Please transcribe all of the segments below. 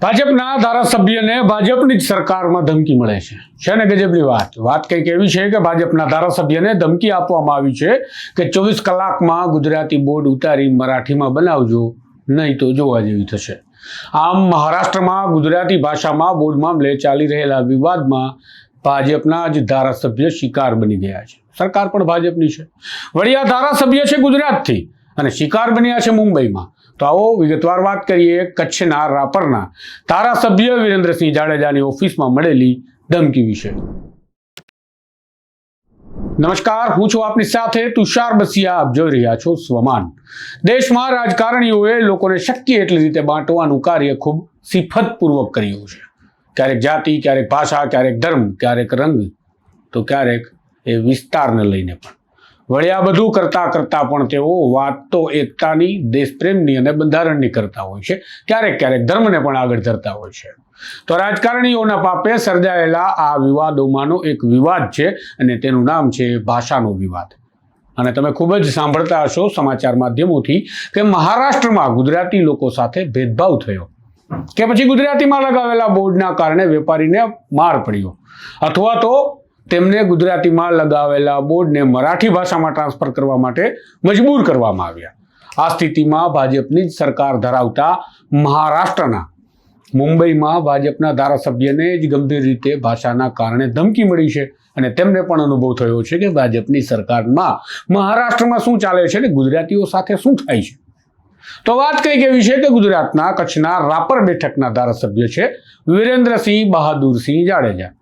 ભાજપના ધારાસભ્યને ભાજપની જ સરકારમાં ધમકી મળે છે. છે ને ગજબની વાત? વાત કંઈક એવી છે કે ભાજપના ધારાસભ્યને ધમકી આપવામાં આવી છે કે ચોવીસ કલાકમાં ગુજરાતી બોર્ડ ઉતારી મરાઠીમાં બનાવજો, નહીં તો જોવા જેવી થશે. આમ મહારાષ્ટ્રમાં ગુજરાતી ભાષામાં બોર્ડ મામલે ચાલી રહેલા વિવાદમાં ભાજપના જ ધારાસભ્ય શિકાર બની ગયા છે. સરકાર પણ ભાજપની છે. વળી આ ધારાસભ્ય છે ગુજરાતથી અને શિકાર બન્યા છે મુંબઈમાં. તો આવો વિગતવાર વાત કરીએ કચ્છના રાપરના ધારાસભ્ય વિરેન્દ્રસિંહ જાડેજાની ઓફિસમાં મળેલી ધમકી વિશે. નમસ્કાર, હું છું આપની સાથે તુષાર બસિયા. આપ જોઈ રહ્યા છો સ્વમાન. દેશમાં રાજકારણીઓએ લોકોને શક્ય એટલી રીતે બાંટવાનું કાર્ય ખૂબ સિફતપૂર્વક કર્યું છે. ક્યારેક જાતિ, ક્યારેક ભાષા, ક્યારેક ધર્મ, ક્યારેક રંગ, તો ક્યારેક એ વિસ્તારને લઈને પણ. વળી આ બધું કરતા કરતા પણ તેઓ વાત તો એકતાની, દેશપ્રેમની અને બંધારણની કરતા હોય છે. ક્યારેક ક્યારેક ધર્મને પણ આગળ ધરતા હોય છે. તો રાજકારણીઓના પાપે સર્જાયેલા આ વિવાદોમાંનો એક વિવાદ છે અને તેનું નામ છે ભાષાનો વિવાદ. અને તમે ખૂબ જ સાંભળતા હશો સમાચાર માધ્યમોથી કે મહારાષ્ટ્રમાં ગુજરાતી લોકો સાથે ભેદભાવ થયો. કે પછી ગુજરાતીમાં લગાવેલા બોર્ડના કારણે વેપારીને માર પડ્યો. અથવા તો તેમને ગુજરાતીમાં લગાવેલા બોર્ડને મરાઠી ભાષામાં ટ્રાન્સફર કરવા માટે મજબૂર કરવામાં આવ્યા. આ સ્થિતિમાં ભાજપની જ સરકાર ધરાવતા મહારાષ્ટ્રના, મુંબઈમાં ભાજપના ધારાસભ્યને જ ગંભીર રીતે ભાષાના કારણે ધમકી મળી છે અને તેમને પણ અનુભવ થયો છે કે ભાજપની સરકારમાં મહારાષ્ટ્રમાં શું ચાલે છે અને ગુજરાતીઓ સાથે શું થાય છે. તો વાત કંઈક એવી છે કે ગુજરાતના કચ્છના રાપર બેઠકના ધારાસભ્ય છે વિરેન્દ્રસિંહ બહાદુરસિંહ જાડેજા.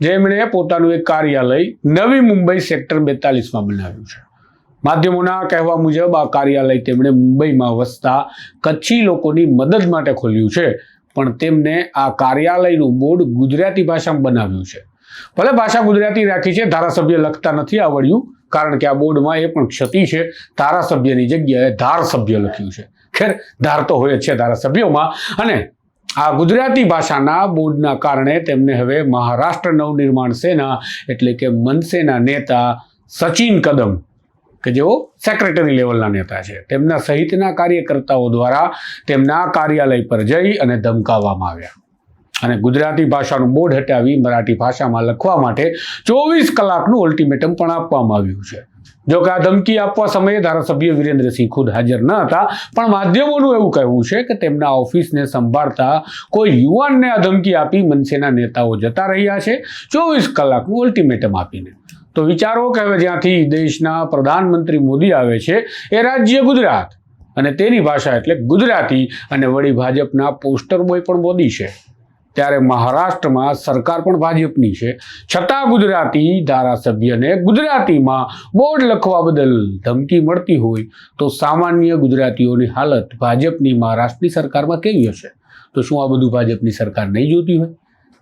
જેમણે પોતાનું એક કાર્યાલય નવી મુંબઈ સેક્ટર બેતાલીસમાં બનાવ્યું છે. માધ્યમોના કહેવા મુજબ આ કાર્યાલય તેમણે મુંબઈમાં વસતા કચ્છી લોકોની મદદ માટે ખોલ્યું છે, પણ તેમને આ કાર્યાલયનું બોર્ડ ગુજરાતી ભાષામાં બનાવ્યું છે. ભલે ભાષા ગુજરાતી રાખી છે, ધારાસભ્ય લખતા નથી આવડ્યું, કારણ કે આ બોર્ડમાં એ પણ ક્ષતિ છે, ધારાસભ્યની જગ્યાએ ધારસભ્ય લખ્યું છે. ખેર, ધાર તો હોય છે ધારાસભ્યોમાં. અને આ ગુજરાતી ભાષાના બોર્ડના કારણે તેમને હવે મહારાષ્ટ્ર નવનિર્માણ સેના, એટલે કે મનસેના નેતા સચિન કદમ, કે જેઓ સેક્રેટરી લેવલના નેતા છે. તેમના સહિતના કાર્યકર્તાઓ દ્વારા તેમના કાર્યાલય પર જઈ અને ધમકાવવામાં આવ્યા. અને ગુજરાતી ભાષાનું બોર્ડ હટાવી મરાઠી ભાષામાં લખવા માટે ચોવીસ કલાકનું અલ્ટિમેટમ પણ આપવામાં આવ્યું છે. જો કે આ ધમકી આપવા સમયે ધારાસભ્ય વિરેન્દ્રસિંહ ખુદ હાજર ન હતા, પણ માધ્યમોનું એવું કહેવું છે કે તેમના ઓફિસને સંભાળતા કોઈ યુવાનને આ ધમકી આપી મનસેના નેતાઓ જતા રહ્યા છે, ચોવીસ કલાકનું અલ્ટિમેટમ આપીને. તો વિચારો કે હવે જ્યાંથી દેશના પ્રધાનમંત્રી મોદી આવે છે, એ રાજ્ય ગુજરાત. અને તેની ભાષા એટલે ગુજરાતી અને વળી ભાજપના પોસ્ટર બોય પણ મોદી છે. ત્યારે મહારાષ્ટ્રમાં સરકાર પણ ભાજપની છે. છતાં ગુજરાતી ધારાસભ્યને ગુજરાતીમાં બોર્ડ લખવા બદલ ધમકી મળતી હોય તો સામાન્ય ગુજરાતીઓની હાલત ભાજપની મહારાષ્ટ્રની સરકારમાં કેવી હશે? તો શું આ બધું ભાજપની સરકાર નહીં જોતી હોય?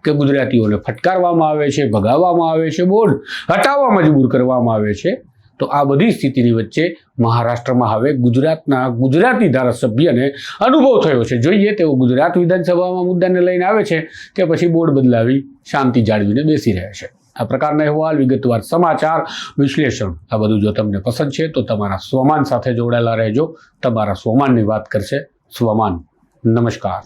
કે ગુજરાતીઓને ફટકારવામાં આવે છે, ભગાવવામાં આવે છે બોર્ડ? હટાવવા મજબૂર કરવામાં આવે છે? તો આ બધી સ્થિતિની વચ્ચે મહારાષ્ટ્રમાં હવે ગુજરાતના ગુજરાતી ધારાસભ્યને અનુભવ થયો છે. જોઈએ તેઓ ગુજરાત વિધાનસભામાં મુદ્દાને લઈને આવે છે કે પછી બોર્ડ બદલાવી શાંતિ જાળવીને બેસી રહે છે. આ પ્રકારના અહેવાલ, વિગતવાર સમાચાર, વિશ્લેષણ, આ બધું જો તમને પસંદ છે તો તમારા સ્વમાન સાથે જોડાયેલા રહેજો. તમારા સ્વમાનની વાત કરશે સ્વમાન. નમસ્કાર.